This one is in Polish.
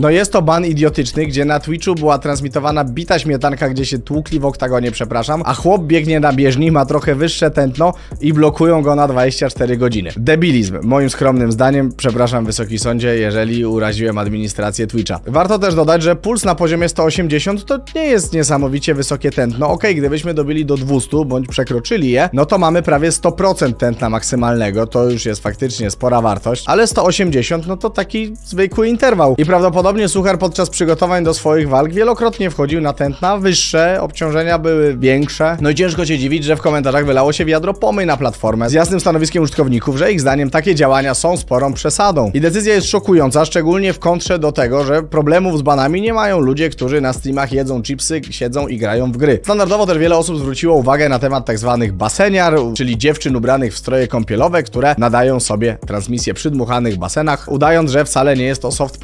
No jest to ban idiotyczny, gdzie na Twitchu była transmitowana bita śmietanka, gdzie się tłukli w oktagonie, przepraszam, a chłop biegnie na bieżni, ma trochę wyższe tętno i blokują go na 24 godziny. Debilizm, moim skromnym zdaniem, przepraszam wysoki sądzie, jeżeli uraziłem administrację Twitcha. Warto też dodać, że puls na poziomie 180 to nie jest niesamowicie wysokie tętno. Okej, gdybyśmy dobili do 200 bądź przekroczyli je, no to mamy prawie 100% tętna maksymalnego, to już jest faktycznie spora wartość, ale 180 no to taki zwykły interwał. I prawdopodobnie Suchar podczas przygotowań do swoich walk wielokrotnie wchodził na tętna wyższe, obciążenia były większe. No i ciężko się dziwić, że w komentarzach wylało się wiadro pomyj na platformę z jasnym stanowiskiem użytkowników, że ich zdaniem takie działania są sporą przesadą. I decyzja jest szokująca, szczególnie w kontrze do tego, że problemów z banami nie mają ludzie, którzy na streamach jedzą chipsy, siedzą i grają w gry. Standardowo też wiele osób zwróciło uwagę na temat tak zwanych baseniar, czyli dziewczyn ubranych w stroje kąpielowe, które nadają sobie transmisję przy dmuchanych basenach, udając, że wcale nie jest to soft